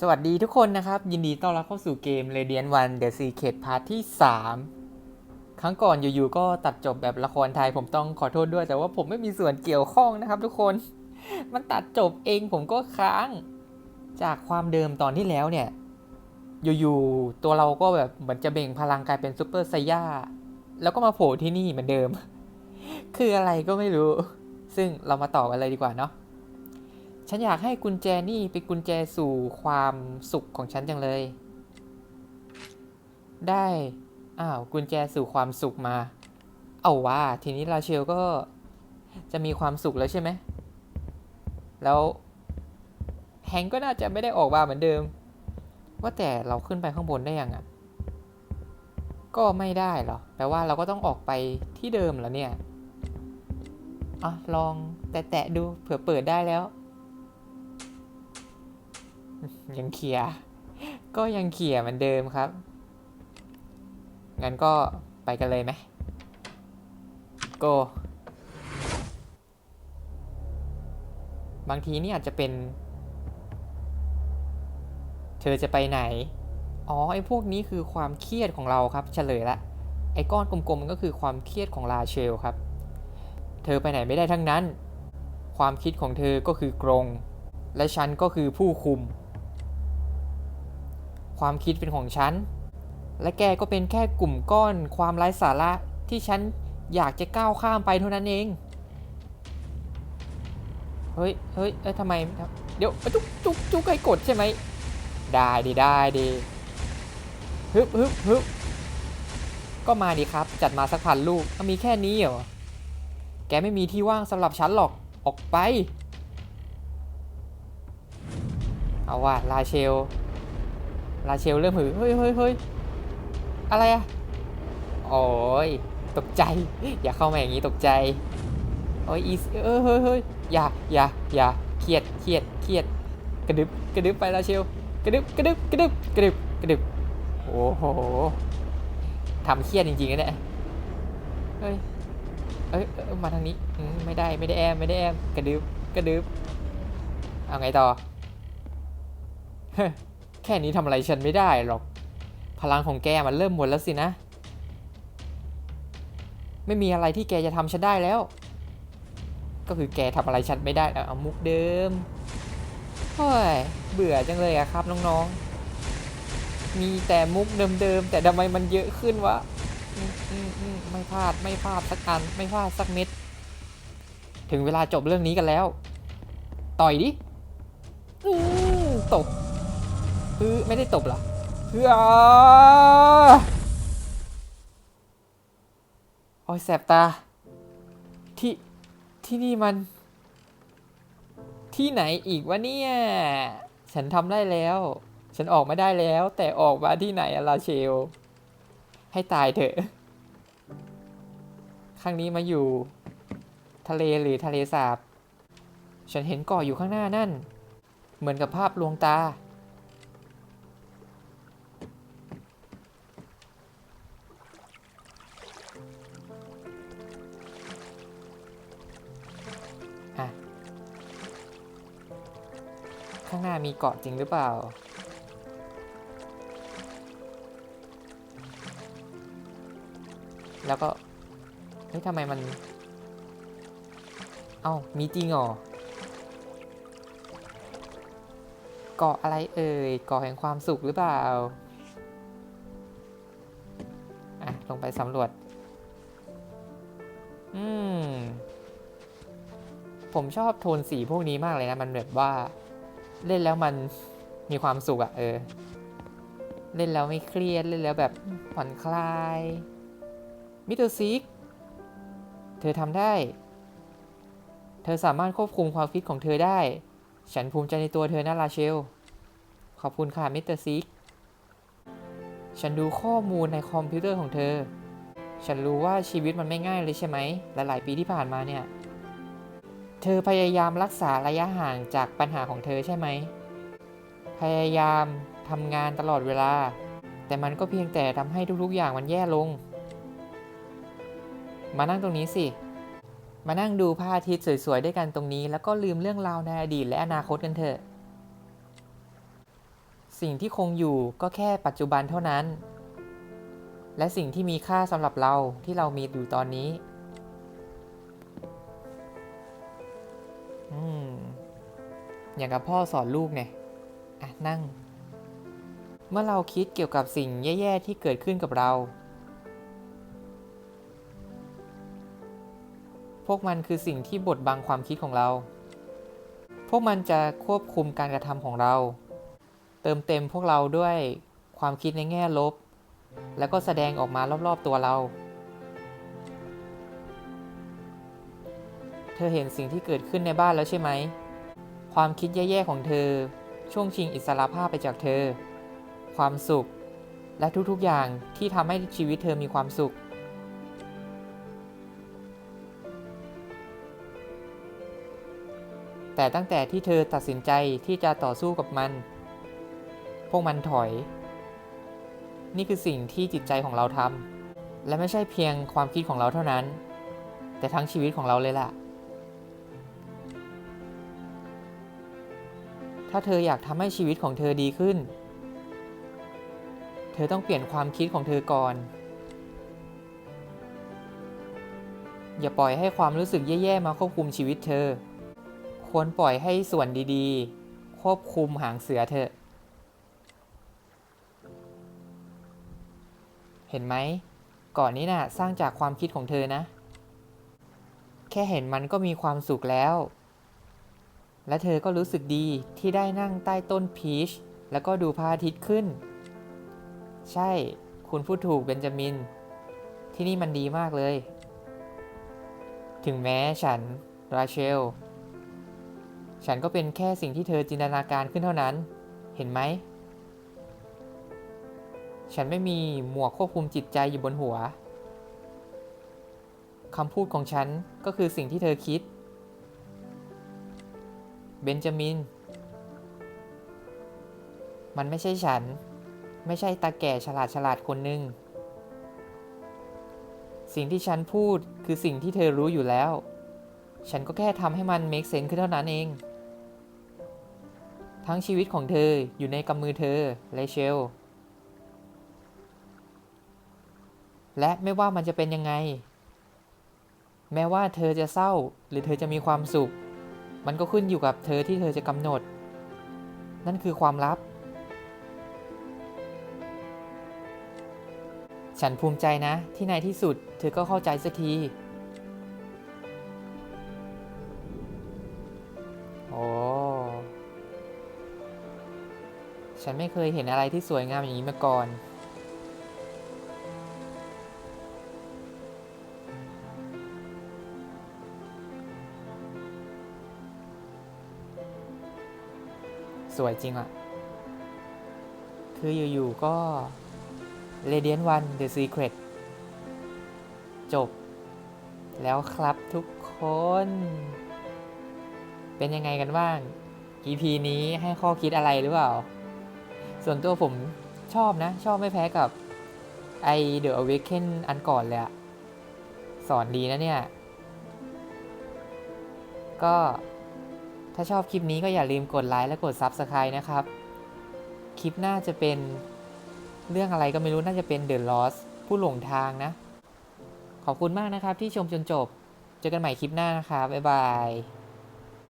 สวัสดีทุกคนนะครับ ยินดีต้อนรับเข้าสู่เกม Radiant One The Secret Part ที่ 3 ครั้งก่อนอยู่ๆก็ตัดจบแบบละครไทยผมต้องขอโทษด้วย แต่ว่าผมไม่มีส่วนเกี่ยวข้องนะครับทุกคน มันตัดจบเองผมก็ค้าง จากความเดิมตอนที่แล้วเนี่ย อยู่ๆตัวเราก็แบบเหมือนจะเบ่งพลังกลายเป็นซูเปอร์ไซย่า แล้วก็มาโผล่ที่นี่เหมือนเดิม คืออะไรก็ไม่รู้ ซึ่งเรามาต่อกันเลยดีกว่าเนาะ ฉันอยากให้กุญแจนี่เป็นกุญแจสู่ความสุขของฉันจังเลย ได้ อ้าว กุญแจสู่ความสุขมา เอาว่า ทีนี้ราเชลก็จะมีความสุขแล้วใช่ไหม แล้วแฮงก็น่าจะไม่ได้ออกมาเหมือนเดิม ว่าแต่เราขึ้นไปข้างบนได้ยังอะก็ไม่ได้หรอ แปลว่าเราก็ต้องออกไปที่เดิมแล้วเนี่ย อะ ลองแตะๆดูเผื่อเปิดได้แล้ว ยังเขียก็ยังเขียเหมือนเดิมครับ งั้นก็ไปกันเลยไหมโกบางทีนี่อาจจะเป็น เธอจะไปไหน อ๋อ ไอ้พวกนี้คือความเครียดของเราครับ เฉลยละ ไอ้ก้อนกลมๆมันก็คือความเครียดของลาเชลครับ เธอไปไหนไม่ได้ทั้งนั้น ความคิดของเธอก็คือกรง และฉันก็คือผู้คุม ความคิดเป็นของฉัน และแกก็เป็นแค่กลุ่มก้อนความไร้สาระที่ฉันอยากจะก้าวข้ามไปเท่านั้นเอง เฮ้ย เฮ้ย เอ้ยทำไม เดี๋ยว จุกจุกจุกให้กดใช่ไหม ได้ดิได้ดิฮึบฮึบฮึบก็มาดิครับ จัดมาสักพันลูกมีแค่นี้เหรอ แกไม่มีที่ว่างสำหรับฉันหรอก ออกไป เอาว่าลาเชล ลาเชลเริ่มหือเฮ้ยเฮ้ยเฮ้ยอะไรอะโอ้ยตกใจ อย่าเข้ามาอย่างนี้ตกใจโอ้ยอีสเออเฮ้ยเฮ้ยอย่าอย่าอย่าเครียดเครียดเครียดกระดึบกระดึบไปลาเชลกระดึบกระดึบกระดึบกระดึบกระดึบโอ้โหทำเครียดจริงๆนะเนี่ยเฮ้ยเอ้ยมาทางนี้ไม่ได้ไม่ได้แอมไม่ได้แอมกระดึบกระดึบเอาไงต่อ แค่นี้ทำอะไรฉันไม่ได้หรอก พลังของแกมันเริ่มหมดแล้วสินะ ไม่มีอะไรที่แกจะทำฉันได้แล้ว ก็คือแกทำอะไรฉันไม่ได้แล้วเอามุกเดิมเฮ้ยเบื่อจังเลยอะครับน้องๆ มีแต่มุกเดิมๆ แต่ทำไมมันเยอะขึ้นวะไม่พลาดไม่พลาดสักอันไม่พลาดสักเม็ด ถึงเวลาจบเรื่องนี้กันแล้ว ต่อยดิตบ คือไม่ได้ตบเหรอคืออ่าโอ้ยแสบตา ที่ ที่นี่มัน ที่ไหนอีกวะเนี่ย ฉันทำได้แล้ว ฉันออกมาได้แล้ว แต่ออกมาที่ไหนอะลาเชล ให้ตายเถอะครั้งนี้มาอยู่ ทะเลหรือทะเลสาบ ฉันเห็นเกาะอยู่ข้างหน้านั่น เหมือนกับภาพลวงตา ข้างหน้ามีเกาะจริงหรือเปล่า แล้วก็เฮ้ยทำไมมัน เอ้ามีจริงเหรอ เกาะอะไรเอ่ย เกาะแห่งความสุขหรือเปล่า อะ ลงไปสำรวจ อืมผมชอบโทนสีพวกนี้มากเลยนะ มันแบบว่า เล่นแล้วมันมีความสุขอะเออ เล่นแล้วไม่เครียด เล่นแล้วแบบผ่อนคลาย มิเตอร์ซิก เธอทำได้ เธอสามารถควบคุมความคิดของเธอได้ ฉันภูมิใจในตัวเธอนะลาเชล ขอบคุณค่ะมิเตอร์ซิก ฉันดูข้อมูลในคอมพิวเตอร์ของเธอ ฉันรู้ว่าชีวิตมันไม่ง่ายเลยใช่ไหม หลายๆปีที่ผ่านมาเนี่ย เธอพยายามรักษาระยะห่างจากปัญหาของเธอใช่ไหม พยายามทำงานตลอดเวลา แต่มันก็เพียงแต่ทำให้ทุกๆอย่างมันแย่ลง มานั่งตรงนี้สิ มานั่งดูพระอาทิตย์สวยๆ ด้วยกันตรงนี้ แล้วก็ลืมเรื่องราวในอดีตและอนาคตกันเถอะ สิ่งที่คงอยู่ก็แค่ปัจจุบันเท่านั้น และสิ่งที่มีค่าสำหรับเราที่เรามีอยู่ตอนนี้ อืม อย่างกับพ่อสอนลูกไงอะนั่ง เมื่อเราคิดเกี่ยวกับสิ่งแย่ ๆ ที่เกิดขึ้นกับเรา พวกมันคือสิ่งที่บดบังความคิดของเรา พวกมันจะควบคุมการกระทำของเรา เติมเต็มพวกเราด้วยความคิดในแง่ลบ แล้วก็แสดงออกมารอบ ๆ ตัวเรา เธอเห็นสิ่งที่เกิดขึ้นในบ้านแล้วใช่ไหม ความคิดแย่ๆของเธอ ช่วงชิงอิสรภาพไปจากเธอ ความสุข และทุกๆอย่างที่ทำให้ชีวิตเธอมีความสุข แต่ตั้งแต่ที่เธอตัดสินใจที่จะต่อสู้กับมัน พวกมันถอย นี่คือสิ่งที่จิตใจของเราทำและไม่ใช่เพียงความคิดของเราเท่านั้น แต่ทั้งชีวิตของเราเลยล่ะ ถ้าเธออยากทำให้ชีวิตของเธอดีขึ้น เธอต้องเปลี่ยนความคิดของเธอก่อน อย่าปล่อยให้ความรู้สึกแย่ๆมาควบคุมชีวิตเธอ ควรปล่อยให้ส่วนดีๆ ควบคุมหางเสือเธอ เห็นไหม ก่อนนี้น่ะสร้างจากความคิดของเธอนะ แค่เห็นมันก็มีความสุขแล้ว และเธอก็รู้สึกดีที่ได้นั่งใต้ต้นพีช แล้วก็ดูพระอาทิตย์ขึ้น ใช่ คุณพูดถูกเบนจามิน ที่นี่มันดีมากเลย ถึงแม้ฉัน ราเชล ฉันก็เป็นแค่สิ่งที่เธอจินตนาการขึ้นเท่านั้น เห็นไหม ฉันไม่มีหมวกควบคุมจิตใจอยู่บนหัวคำพูดของฉันก็คือสิ่งที่เธอคิด เบนจามิน มันไม่ใช่ฉัน ไม่ใช่ตาแก่ฉลาดฉลาดคนหนึ่ง สิ่งที่ฉันพูดคือสิ่งที่เธอรู้อยู่แล้ว ฉันก็แค่ทำให้มัน make sense ขึ้นเท่านั้นเอง ทั้งชีวิตของเธออยู่ในกำมือเธอเลเชล และไม่ว่ามันจะเป็นยังไง แม้ว่าเธอจะเศร้าหรือเธอจะมีความสุข มันก็ขึ้นอยู่กับเธอที่เธอจะกำหนด นั่นคือความลับ ฉันภูมิใจนะที่ในที่สุด เธอก็เข้าใจสักที โอ้ ฉันไม่เคยเห็นอะไรที่สวยงามอย่างนี้มาก่อน สวยจริงอะคืออยู่ๆก็ Radiant One The Secret จบ แล้วครับทุกคน เป็นยังไงกันบ้าง EP นี้ให้ข้อคิดอะไรหรือเปล่า ส่วนตัวผมชอบนะ ชอบไม่แพ้กับไอ The Awaken อันก่อนเลยอะสอนดีนะเนี่ย ก็ ถ้าชอบคลิปนี้ก็อย่าลืมกดไลค์และกด Subscribe นะครับ คลิปหน้าจะเป็นเรื่องอะไรก็ไม่รู้น่าจะเป็น The Lost ผู้หลงทางนะ ขอบคุณมากนะครับที่ชมจนจบ เจอกันใหม่คลิปหน้านะครับ บ๊ายบาย